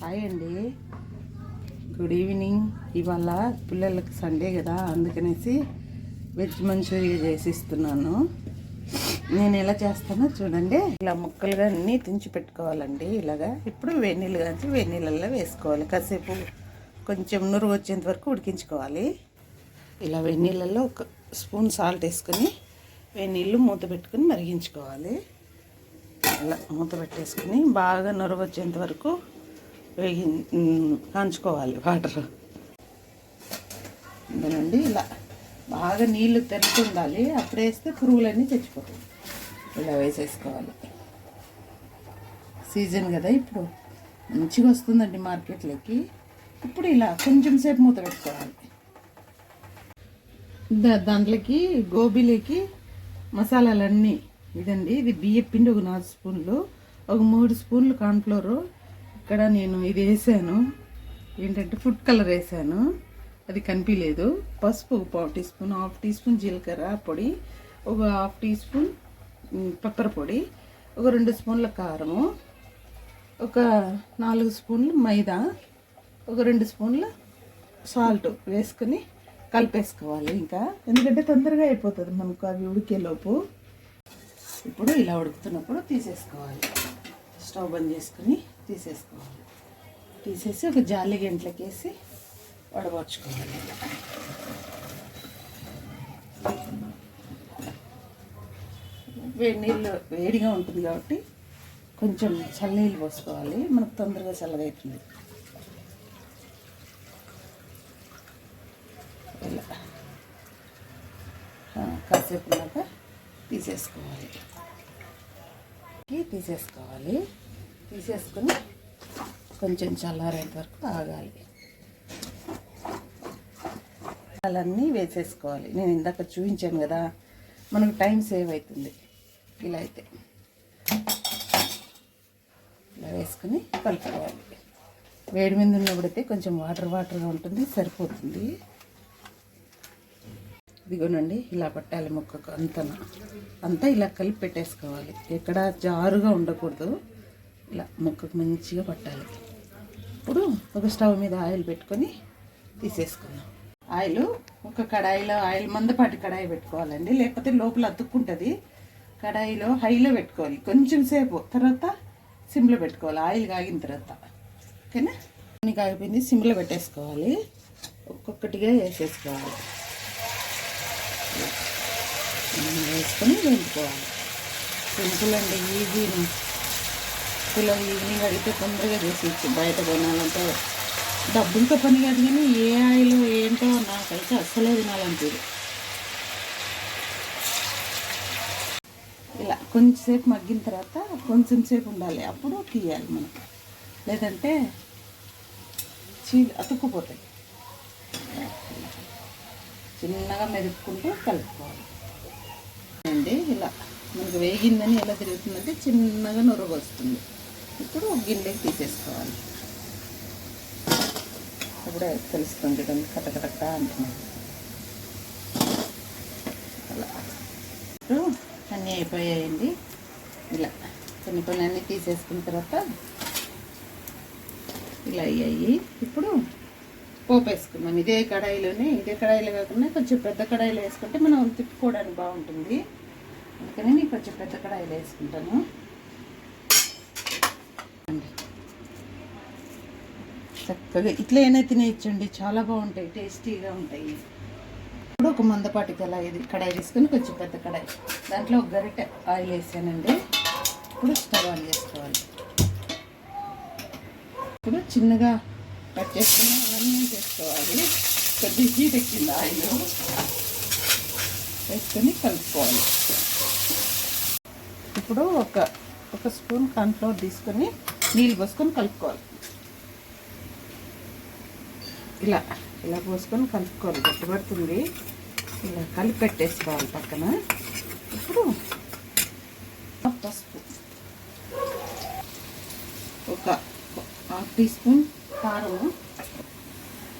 Hi అండి. Good evening ఇవాళ పిల్లలకి సండే కదా అందుకనేసి వెజ్ మంచూరియా చేసి ఇస్తున్నాను నేను ఎలా చేస్తానో చూడండి. ఇలా ముక్కలుగా అన్నీ తుంచి పెట్టుకోవాలండి ఇలాగా. ఇప్పుడు వేడి నీళ్ళు కానీ వేడి నీళ్ళల్లో వేసుకోవాలి. కాసేపు కొంచెం నురుగు వచ్చేంత వరకు ఉడికించుకోవాలి. ఇలా వేడి ఒక స్పూన్ సాల్ట్ వేసుకొని వేడి నీళ్ళు మూత పెట్టుకొని మరిగించుకోవాలి. అలా మూత పెట్టేసుకుని బాగా నొరవ వచ్చేంత వరకు వేగి కాంచుకోవాలి వాటర్. అంతేనండి ఇలా బాగా నీళ్ళు తెరుతు ఉండాలి అప్పుడు వేస్తే పురుగులన్నీ చచ్చిపోతాయి. ఇలా వేసేసుకోవాలి. సీజన్ కదా ఇప్పుడు. మంచిగా వస్తుందండి మార్కెట్లోకి. ఇప్పుడు ఇలా కొంచెం సేపు మూత పెట్టుకోవాలి. దాంట్లోకి గోబీలోకి మసాలాలన్నీ ఇదండి. ఇది బియ్యం పిండి ఒక నాలుగు స్పూన్లు ఒక మూడు స్పూన్లు కార్న్ఫ్లోరు ఇక్కడ నేను ఇది వేసాను. ఏంటంటే ఫుడ్ కలర్ వేసాను. అది కనిపించలేదు పసుపు పావు teaspoon half teaspoon జీలకర్ర పొడి ఒక హాఫ్ టీ స్పూన్ పెప్పర్ పొడి ఒక రెండు స్పూన్ల కారము ఒక నాలుగు స్పూన్లు మైదా ఒక రెండు స్పూన్ల సాల్ట్ వేసుకొని కలిపేసుకోవాలి ఇంకా. ఎందుకంటే తొందరగా అయిపోతుంది మనకు అవి ఉడికేలోపు ఇప్పుడు ఇలా ఉడుకుతున్నప్పుడు తీసేసుకోవాలి. స్టవ్ బంద్ చేసుకుని తీసేసుకోవాలి. తీసేసి ఒక జాలి గంటలకి వేసి వడబోచుకోవాలి వేడి నీళ్ళు వేడిగా ఉంటుంది కాబట్టి కొంచెం చల్లనీళ్ళు పోసుకోవాలి. మనకు తొందరగా చల్లగా ఇలా. కాసేపు తీసేసుకోవాలి. తీసేసుకోవాలి. తీసేసుకొని కొంచెం చల్లారేంత వరకు ఆగాలి. అన్నీ వేసేసుకోవాలి. నేను ఇందాక చూపించాను కదా మనకు టైం సేవ్ అవుతుంది. ఇలా అయితే ఇలా వేసుకొని కలుపుకోవాలి. వేడి మీద ఉన్నప్పుడైతే కొంచెం వాటర్ వాటర్గా ఉంటుంది సరిపోతుంది. ఇదిగోనండి ఇలా పట్టాలి ముక్కకు అంతనా. అంతా ఇలా కలిపి పెట్టేసుకోవాలి. ఎక్కడ జారుగా ఉండకూడదు. ఇలా ముక్కకు మంచిగా పట్టాలి. ఇప్పుడు ఒక స్టవ్ మీద ఆయిల్ పెట్టుకొని తీసేసుకుందాం. ఆయిల్ ఒక కడాయిలో ఆయిల్ మందపాటి కడాయి పెట్టుకోవాలండి. లేకపోతే లోపల అతుక్కుంటుంది. కడాయిలో హైలో పెట్టుకోవాలి. కొంచెం సేపు. తర్వాత సిమ్లో పెట్టుకోవాలి. ఆయిల్ కాగిన తర్వాత. ఓకేనా? అన్ని కాగిపోయింది. సిమ్లో పెట్టేసుకోవాలి. ఒక్కొక్కటిగా వేసేసుకోవాలి. వేసుకొని వేయించుకోవాలి. సింపుల్ అండి ఈజీని. పిల్లలు ఈవినింగ్ అడిగితే తొందరగా చేసి ఇచ్చి బయట కొనాలంటే డబ్బులతో పని కాదు కానీ ఏ ఆయిల్ ఏంటో నాకైతే అస్సలే తినాలనిపించదు ఇలా కొంచెంసేపు మగ్గిన తర్వాత కొంచెం సేపు ఉండాలి. అప్పుడు తీయాలి మనం లేదంటే చీ అతుక్కుపోతాయి. చిన్నగా మెరుపుకుంటూ కలుపుకోవాలి. అండి ఇలా మనకు వేగిందని ఎలా తిరుగుతుందంటే చిన్నగా నొరగొస్తుంది. వస్తుంది ఇప్పుడు గిన్నె గిన్నెకి తీసేసుకోవాలి. ఇప్పుడే తెలుస్తుంది చూడండి కటకటక అంటున్నాను. అలా. ఇప్పుడు అన్నీ అయిపోయాయండి. ఇలా కొన్ని కొన్ని అన్నీ తీసేసుకున్న తర్వాత ఇలా అయ్యాయి. ఇప్పుడు పోపు వేసుకుందాం. ఇదే కడాయిలోనే ఇదే కడాయిలో కాకుండా కొంచెం పెద్ద కడాయిలో వేసుకుంటే మనం తిప్పుకోవడానికి బాగుంటుంది. అందుకని నేను కొంచెం పెద్ద కడాయిలో వేసుకుంటాను. చక్కగా ఇట్లా అయినా తినేయచ్చండి. చాలా బాగుంటాయి. టేస్టీగా ఉంటాయి. ఇప్పుడు ఒక మందపాటి కళాయి ఇది కడాయి తీసుకొని కొంచెం పెద్ద కడాయి. దాంట్లో ఒక గరిటె ఆయిల్ వేసానండి. ఇప్పుడు స్టవ్ ఆన్ చేసుకోవాలి. ఇప్పుడు చిన్నగా కట్ చేసుకుని అవన్నీ చేసుకోవాలి. కొద్ది హీట్ ఎక్కింది ఆయిల్. వేసుకొని కలుపుకోవాలి. ఇప్పుడు ఒక ఒక స్పూన్ కార్న్ఫ్లవర్ తీసుకొని నీళ్ళు పోసుకొని కలుపుకోవాలి. ఇలా ఇలా పోసుకొని కలుపుకోవాలి. గట్టిపడుతుంది. ఇలా కలిపి పెట్టేసుకోవాలి పక్కన. ఇప్పుడు పసుపు. ఒక హాఫ్ టీ స్పూన్ కారము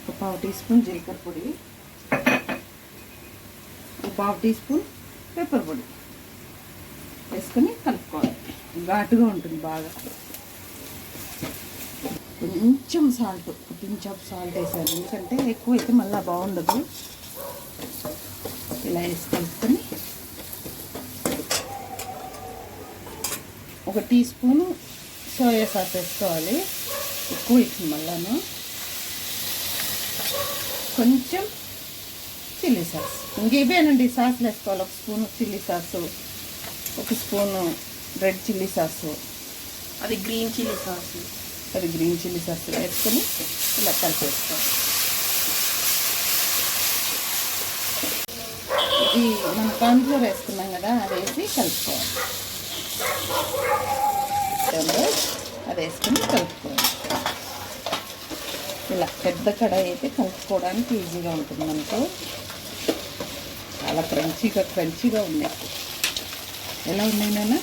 ఒక పావు టీ స్పూన్ జీలకర్ర పొడి. ఒక పావు టీ స్పూన్ పెప్పర్ పొడి. వేసుకొని కలుపుకోవాలి. ఘాటుగా ఉంటుంది బాగా. కొంచెం సాల్ట్ పించ్ ఆఫ్ సాల్ట్ వేసాను. ఎందుకంటే ఎక్కువ అయితే మళ్ళీ బాగుండదు. ఇలా వేసి కలుపుకొని ఒక టీ స్పూను సోయా సాస్ వేసుకోవాలి. ఎక్కువ ఇచ్చింది మళ్ళాను. కొంచెం చిల్లీ సాస్. ఇంకేవేనండి సాస్లు వేసుకోవాలి. ఒక స్పూను చిల్లీ సాసు ఒక స్పూను రెడ్ చిల్లీ సాసు. అది గ్రీన్ చిల్లీ సాస్. అది గ్రీన్ చిల్లీ సాస్ వేసుకొని ఇలా కలిపేసుకోవాలి. ఇది మనం కాన్ఫ్లోర్ వేసుకున్నాం కదా అది వేసి కలుపుకోవాలి. అది వేసుకొని కలుపుకోవాలి. ఇలా పెద్ద కడాయి అయితే కలుపుకోవడానికి ఈజీగా ఉంటుంది మనకు. చాలా క్రంచీగా క్రంచీగా ఉన్నాయి. ఎలా ఉన్నాయి నాన్న?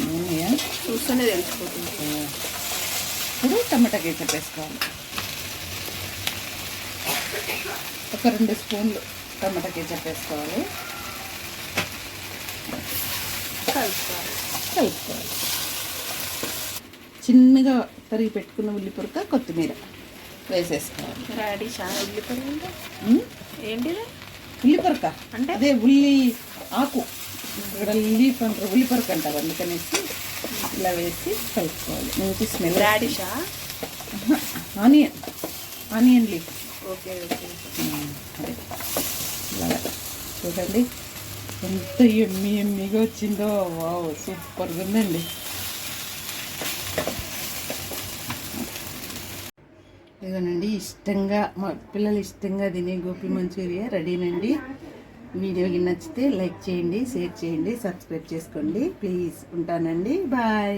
ఉన్నాయా చూస్తూనే తెలిసిపోతుంది. ఇప్పుడు టమాటా కేచప్ వేసుకోవాలి. ఒక రెండు స్పూన్లు టమాటా కేచప్ వేసుకోవాలి. కలుపుకోవాలి. కలుపుకోవాలి. చిన్నగా తరిగి పెట్టుకున్న ఉల్లి పొరక కొత్తిమీర వేసేసుకోవాలి. రాడిషా ఉమ్, ఏంటిది? ఉల్లి పొరక అంటే? అదే ఉల్లి ఆకు. ఇక్కడ లీఫ్ అంటారు ఉల్లి పొరక అంటారు అందుకనేసి ఇలా వేసి కలుపుకోవాలి. మంచి smell రాడిషా onion. Onion leaf. Okay okay. చూడండి. ఎంత ఎమ్మి ఎమ్మిగా వచ్చిందో. వావ్ సూపర్గా ఉందండి. ఇదిగోనండి ఇష్టంగా మా పిల్లలు ఇష్టంగా తినే గోపి మంచూరియా రెడీనండి. వీడియోకి నచ్చితే లైక్ చేయండి షేర్ చేయండి సబ్స్క్రైబ్ చేసుకోండి. ప్లీజ్ ఉంటానండి. బాయ్.